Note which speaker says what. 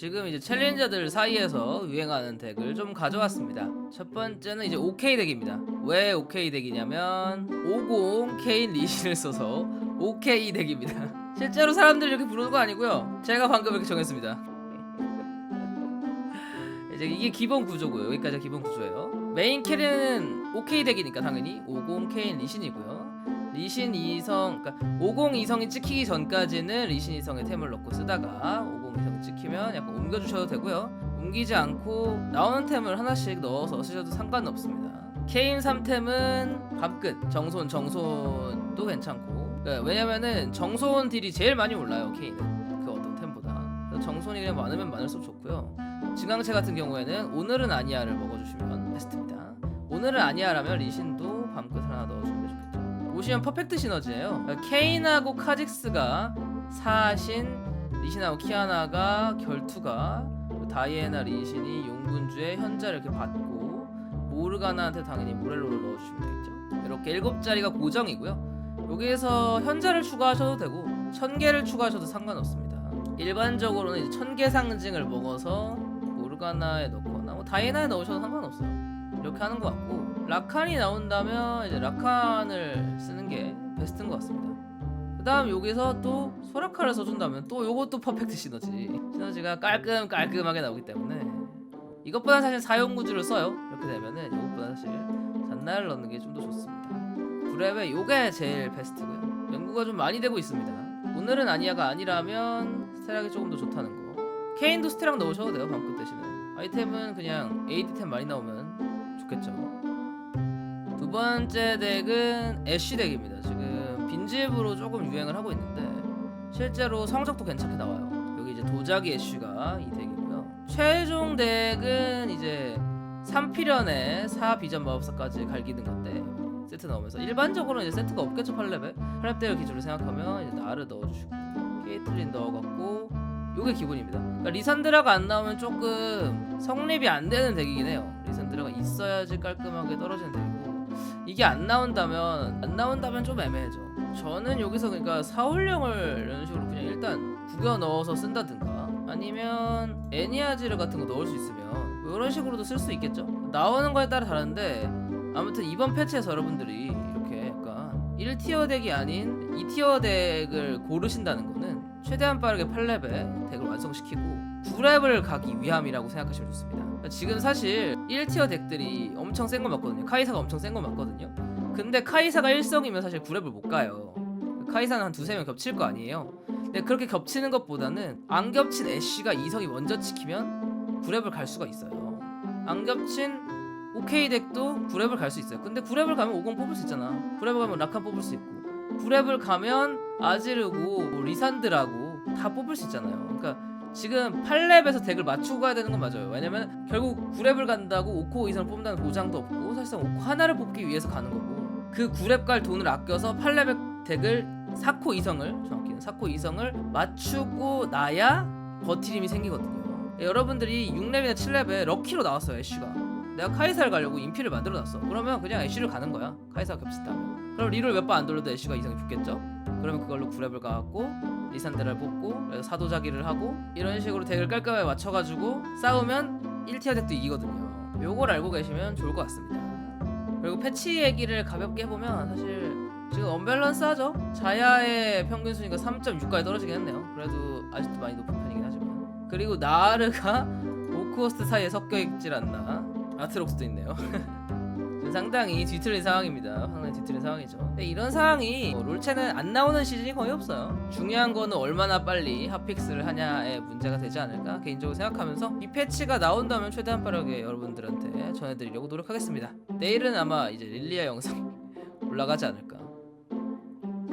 Speaker 1: 지금 이제 챌린저들 사이에서 유행하는 덱을 좀 가져왔습니다. 첫 번째는 이제 OK 덱입니다. 왜 OK 덱이냐면 50 케인 리신을 써서 OK 덱입니다. 실제로 사람들이 이렇게 부르는 거 아니고요. 제가 방금 이렇게 정했습니다. 이제 이게 기본 구조고요. 여기까지 가 기본 구조예요. 메인 캐리는 OK 덱이니까 당연히 50 케인 리신이고요. 리신 2성, 그러니까 50 2성이 찍히기 전까지는 리신 2성의 템을 넣고 쓰다가 50 2성이 찍히면 약간 옮겨주셔도 되고요. 옮기지 않고 나오는 템을 하나씩 넣어서 쓰셔도 상관없습니다. 케인 3템은 밤끝, 정손, 정손도 괜찮고. 그러니까 왜냐면은 정손 딜이 제일 많이 올라요 케인은. 그 어떤 템보다. 정손이 그냥 많으면 많을수록 좋고요. 증강체 같은 경우에는 오늘은 아니야를 먹어주시면 베스트입니다. 오늘은 아니야라면 리신 보시면 퍼펙트 시너지예요. 그러니까 케인하고 카직스가 사신 리신하고 키아나가 결투가 다이애나 리신이 용군주의 현자를 이렇게 받고 모르가나한테 당연히 모렐로를 넣어주시면 되겠죠. 이렇게 일곱 자리가 고정이고요. 여기에서 현자를 추가하셔도 되고 천 개를 추가하셔도 상관없습니다. 일반적으로는 이제 천 개 상징을 먹어서 모르가나에 넣거나 뭐 다이애나에 넣으셔도 상관없어요. 이렇게 하는 것 같고 라칸이 나온다면 이제 라칸을 쓰는 게 베스트인 것 같습니다. 그 다음 여기서 또 소라카를 써준다면 또 요것도 퍼펙트 시너지. 시너지가 깔끔 깔끔하게 나오기 때문에 이것보다 사실 사용구주를 써요. 이렇게 되면은 이것보다 사실 잔나를 넣는 게 좀 더 좋습니다. 브랩에 요게 제일 베스트고요. 연구가 좀 많이 되고 있습니다. 오늘은 아니야가 아니라면 스테락이 조금 더 좋다는 거. 케인도 스테락 넣으셔도 돼요 방끝 대신에. 아이템은 그냥 AD템 많이 나오면 좋겠죠 두 번째 덱은 애쉬 덱입니다. 지금 빈집으로 조금 유행을 하고 있는데 실제로 성적도 괜찮게 나와요. 여기 이제 도자기 애쉬가 이 덱이고요. 최종 덱은 이제 3필연에 4비전 마법사까지 갈기는 건데 세트 넣으면서. 일반적으로는 이제 세트가 없겠죠 8렙에 8렙 덱을 기준으로 생각하면 이제 나를 넣어주시고 케이틀린 넣어갖고 요게 기본입니다. 그러니까 리산드라가 안 나오면 조금 성립이 안 되는 덱이긴 해요. 리산드라가 있어야지 깔끔하게 떨어지는 덱 이게 안 나온다면 안 나온다면 좀 애매해져. 저는 여기서 그러니까 사울령을 이런 식으로 그냥 일단 구겨 넣어서 쓴다든가 아니면 애니아지르 같은 거 넣을 수 있으면 이런 식으로도 쓸 수 있겠죠. 나오는 거에 따라 다른데 아무튼 이번 패치에서 여러분들이 이렇게 약간 1티어 덱이 아닌 2티어 덱을 고르신다는 거는 최대한 빠르게 8렙에 덱을 완성시키고 9렙을 가기 위함이라고 생각하시면 좋습니다 지금 사실 1티어 덱들이 엄청 센 거 맞거든요. 카이사가 엄청 센 거 맞거든요. 근데 카이사가 1성이면 사실 9렙을 못 가요. 카이사는 한 두세 명 겹칠 거 아니에요. 근데 그렇게 겹치는 것보다는 안 겹친 애쉬가 2성이 먼저 지키면 9렙을 갈 수가 있어요. 안 겹친 오케이 덱도 9렙을 갈 수 있어요. 근데 9렙을 가면 50 뽑을 수 있잖아. 9렙을 가면 라칸 뽑을 수 있고. 9렙을 가면 아지르고 뭐 리산드라고 다 뽑을 수 있잖아요. 그러니까 지금 8렙에서 덱을 맞추고 가야 되는 건 맞아요. 왜냐면 결국 9렙을 간다고 5코 이상을 뽑는다는 보장도 없고 사실상 5코 하나를 뽑기 위해서 가는 거고 그 9렙 갈 돈을 아껴서 8렙의 덱을 4코 이성을 정확히는 4코 이성을 맞추고 나야 버티림이 생기거든요. 여러분들이 6렙이나 7렙에 럭키로 나왔어요 애쉬가. 내가 카이사를 가려고 인피를 만들어놨어. 그러면 그냥 애쉬를 가는 거야. 카이사가 겹친다면. 그럼 리를 몇번 안 돌려도 애쉬가 이성이 붙겠죠? 그러면 그걸로 9렙을 가갖고 리산드라를 뽑고 그래서 사도자기를 하고 이런 식으로 덱을 깔끔하게 맞춰가지고 싸우면 1티어 덱도 이기거든요. 요걸 알고 계시면 좋을 것 같습니다. 그리고 패치 얘기를 가볍게 해보면 사실 지금 언밸런스 하죠? 자야의 평균 순위가 3.6까지 떨어지긴 했네요. 그래도 아직도 많이 높은 편이긴 하지만. 그리고 나르가 오크호스트 사이에 섞여 있질 않나. 아트록스도 있네요 상당히 뒤틀린 상황입니다. 상당히 뒤틀린 상황이죠. 근데 이런 상황이 뭐 롤체는 안 나오는 시즌이 거의 없어요. 중요한 거는 얼마나 빨리 핫픽스를 하냐의 문제가 되지 않을까 개인적으로 생각하면서 이 패치가 나온다면 최대한 빠르게 여러분들한테 전해드리려고 노력하겠습니다. 내일은 아마 이제 릴리아 영상 올라가지 않을까